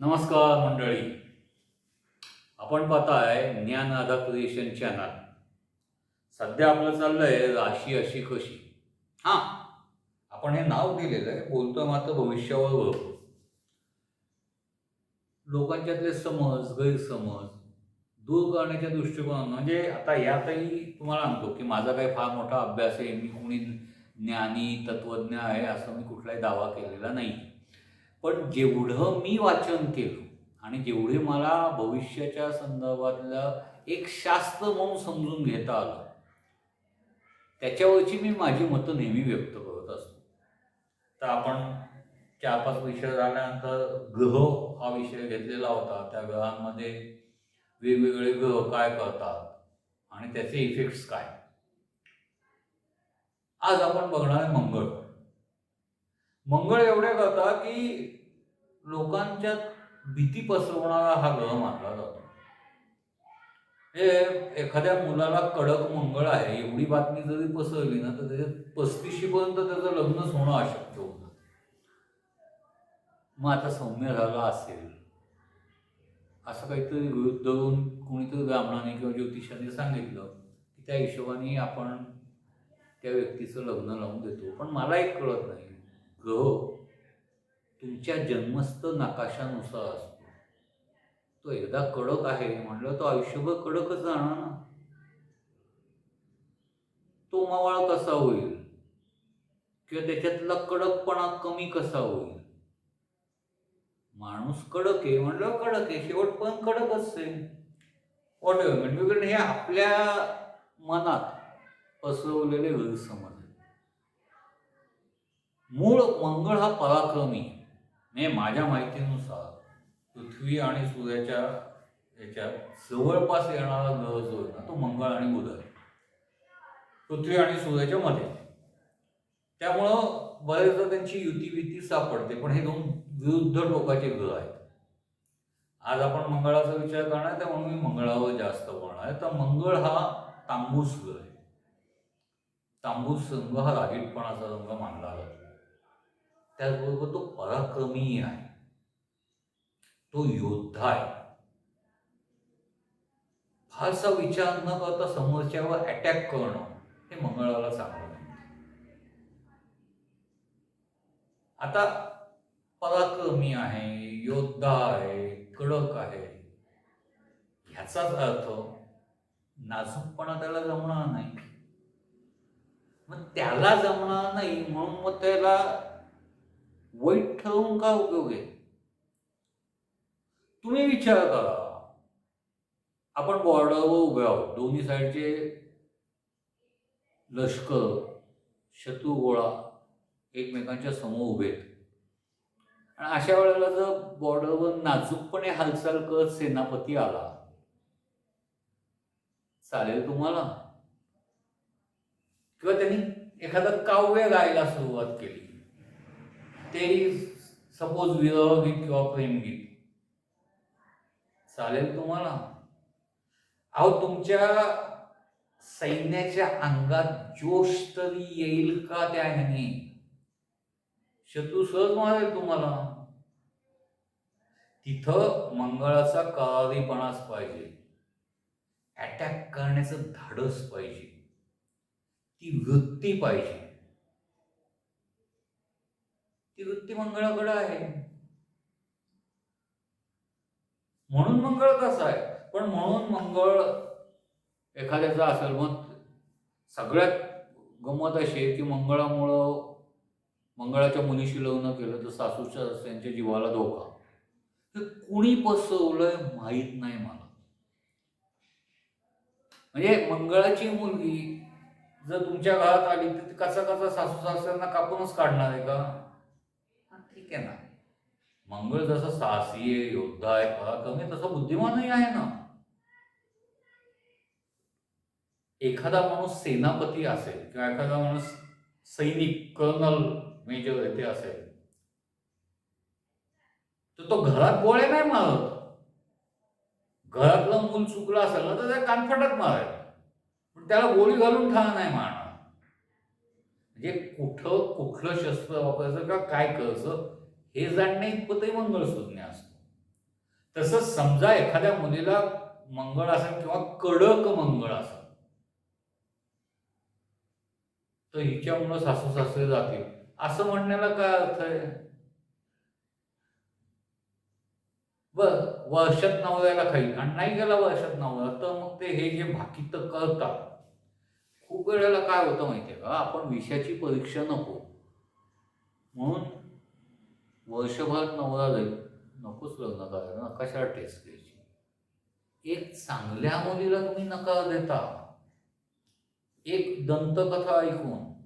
नमस्कार मंडळी. आपण पाहताय ज्ञान आधा क्रिएशन चॅनल सध्या आपलं चाललंय राशी अशी कशी. हां. आपण हे नाव दिलेलं आहे बोलतोय मात्र भविष्यावर बोलतो लोकांच्यातले समज गैरसमज दूर करण्याच्या दृष्टिकोनातून म्हणजे आता यातही तुम्हाला सांगतो की माझा काही फार मोठा अभ्यास आहे. मी कोणी ज्ञानी तत्वज्ञ आहे असं मी कुठलाही दावा केलेला नाही पण जेवढं मी वाचन केलं आणि जेवढे मला भविष्याच्या संदर्भातलं एक शास्त्र म्हणून समजून घेता आलं त्याच्यावरची मी माझी मतं नेहमी व्यक्त करत असतो. तर आपण चार पाच विषय झाल्यानंतर ग्रह हा विषय घेतलेला होता. त्या ग्रहांमध्ये वेगवेगळे ग्रह काय करतात आणि त्याचे इफेक्ट्स काय? आज आपण बघणार आहे मंगळ. मंगळ एवढ्या करता की लोकांच्या भीती पसरवणारा हा ग्रह मानला जातो. हे एखाद्या मुलाला कडक मंगळ आहे एवढी बातमी जरी पसरली ना तर त्याच्यात पस्तीशी पर्यंत त्याचं लग्नच होणं अशक्य होतं. मग आता सौम्य झाला असेल असं काहीतरी विरुद्ध धरून कोणीतरी ब्राह्मणाने किंवा ज्योतिषाने सांगितलं की त्या हिशोबाने आपण त्या व्यक्तीचं लग्न लावून देतो. पण मला एक कळत नाही. ग्रह तुमच्या जन्मस्थ नकाशानुसार असतो. तो एकदा कडक आहे म्हणलं तो आयुष्यभर कडकच जाणार ना. तो मावळा कसा होईल? किंवा त्याच्यातला कडकपणा कमी कसा होईल? माणूस कडक आहे म्हणलं कडक आहे शेवट पण कडकच आहे. वॉट म्हणजे हे आपल्या मनात पसरवलेले गैरसमज आहेत. मूळ मंगळ हा पराक्रमी. म्हणजे माझ्या माहितीनुसार पृथ्वी आणि सूर्याच्या याच्यात जवळपास येणारा ग्रह जो आहे ना तो मंगळ आणि बुध आहे. पृथ्वी आणि सूर्याच्या मध्ये. त्यामुळं बरेचदा त्यांची युती विती सापडते पण हे दोन विरुद्ध टोकाचे ग्रह आहेत. आज आपण मंगळाचा विचार करणार त्यामुळे मी मंगळावर जास्त बोलणार आहे. तर मंगळ हा तांबूस ग्रह आहे. तांबूस रंग हा रागीटपणाचा रंग मानला जातो. त्याचबरोबर तो पराक्रमी आहे. तो योद्धा आहे. फारसा विचार न करता समोरच्यावर अटॅक करणं हे मंगळाला चांगलं नाही. आता पराक्रमी आहे योद्धा आहे कडक आहे ह्याचाच अर्थ नाजूकपणा त्याला जमणार नाही. मग त्याला जमणार नाही म्हणून मग त्याला वाईट ठरवून का उपयोग आहे? तुम्ही विचार करा. आपण बॉर्डरवर उभे आहोत. दोन्ही साईडचे लष्कर शत्रू गोळा एकमेकांच्या समोर उभे आणि अशा वेळेला जर बॉर्डरवर नाजूकपणे हालचाल करत सेनापती आला चालेल तुम्हाला? किंवा त्यांनी एखादं काव्य गायला सुरुवात केली. तेही सपोज विरह गीत किंवा प्रेमगीत चालेल तुम्हाला? अहो तुमच्या सैन्याच्या अंगात जोश तरी येईल का त्या ह्याने? शत्रू सहज मारेल तुम्हाला. तिथं मंगळाचा करारीपणाच पाहिजे. अटॅक करण्याचं धाडस पाहिजे. ती वृत्ती पाहिजे. ती वृत्ती मंगळाकडे आहे. म्हणून मंगळ कसा आहे? पण म्हणून मंगळ एखाद्याचा असेल मग सगळ्यात गमत अशी आहे की मंगळामुळं मंगळाच्या मुलीशी लग्न केलं तर सासूच्या त्यांच्या जीवाला धोका. हे कुणी पसवलंय माहीत नाही मला. म्हणजे मंगळाची मुलगी जर तुमच्या घरात आली तर कसा कसा सासू सासऱ्यांना कापूनच काढणार आहे का? ठीक आहे ना मंगळ जसं साहसी आहे योद्धा आहे पराक्रमी तसं बुद्धिमानही आहे ना. एखादा माणूस सेनापती असेल किंवा एखादा माणूस सैनिक कर्नल मेजर येथे असेल तर तो घरात गोळे नाही मारत. घरातलं मूल चुकलं असेल ना तर त्या कानफटात मारेल पण त्याला गोळी घालून ठार नाही मारणार. म्हणजे कुठं कुठलं शस्त्र वापरायचं किंवा काय करायचं हे जाणणे इतपतही मंगळसूज्ञ असतो. तसंच समजा एखाद्या मुलीला मंगळ असेल किंवा कडक मंगळ असेल तर हिच्यामुळं सासू सासरे जातील. असं म्हणण्याला काय अर्थ आहे? बर वर्षात नवऱ्याला खाईल आणि नाही गेला वर्षात नवरा तर मग ते हे जे भाकीत करतात खूप वेळेला काय होतं माहितीये का? आपण विषयाची परीक्षा नको. म्हणून वर्षभर नवरा जाईल नकोच लग्न करायला ना कशाला टेस्ट घ्यायची एक चांगल्या मुलीला तुम्ही नकार देता. एक दंतकथा ऐकून